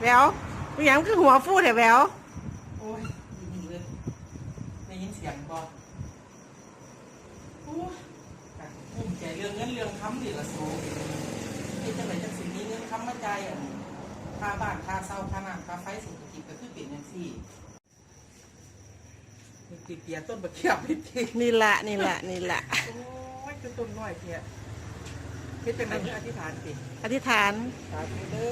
แหววมีหยังคือหัวฟูแต่แหววโอ้ยได้ยินเลยได้ยินเสียงบอโอ้ยแต่ภูมิใจเรื่องเงินเรื่องคำนี่ละสูเฮ็ดจังไหนจังสิมีเงินคำมาจ่ายอะค่าบ้านค่าเช่าค่าน้ำค่าไฟสุขกิจก็คือเป็นอย่างสี่มีติเตียต้นบะเขียบพิธีนี่ละนี่ละนี่ละโอ้ยคือต้นน้อยเพีย เฮ็ดเป็นอะไรอธิษฐานสิอธิษฐานสาธุเด้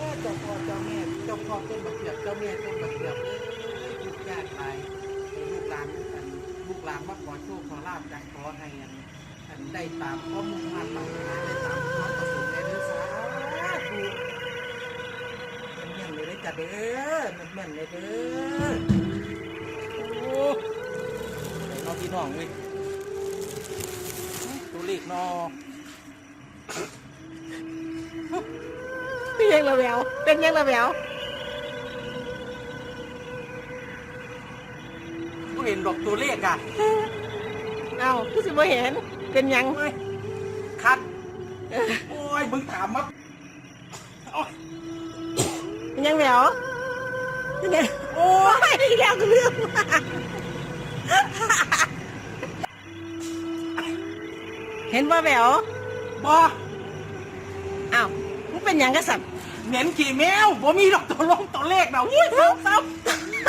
อเจ้าพ่อเจ้าแม่เจ้าพ่อต้นบะเขียบเจ้าแม่ต้นบะเขียบเอ้ยลูกญาติไปให้ลูกหลานอันลูกหลานมาขอโชคขอลาบกันขอให้อันอันได้ตามข้อมุ่งมั่นปรารถนาได้ตามความประสงค์ในเด้อสาธุแม่นๆเลยเด้อจ้ะเด้อแม่นๆเลยเด้อโอ้เอาพี่น้องเว้ยตัวเลขเนอ เป็นยังละแหววเป็นยังละแหววก็เห็นดอกตัวเลขอะเอ้าคือสิบ่เห็น เป็นยังเฮ้ยคัด โอ้ย มึงถามมาโอ้ยเป็นยังแหววเป็นยังโอ้ยอีกแล้วก็เรื่องเห็นว่าแหวว บออ้าวมึงเป็นหยังกระสับเน้นขี่แมวบ่มีดอกตัวลงตัวเลขนะอุ้ยซ้ำซ้ำ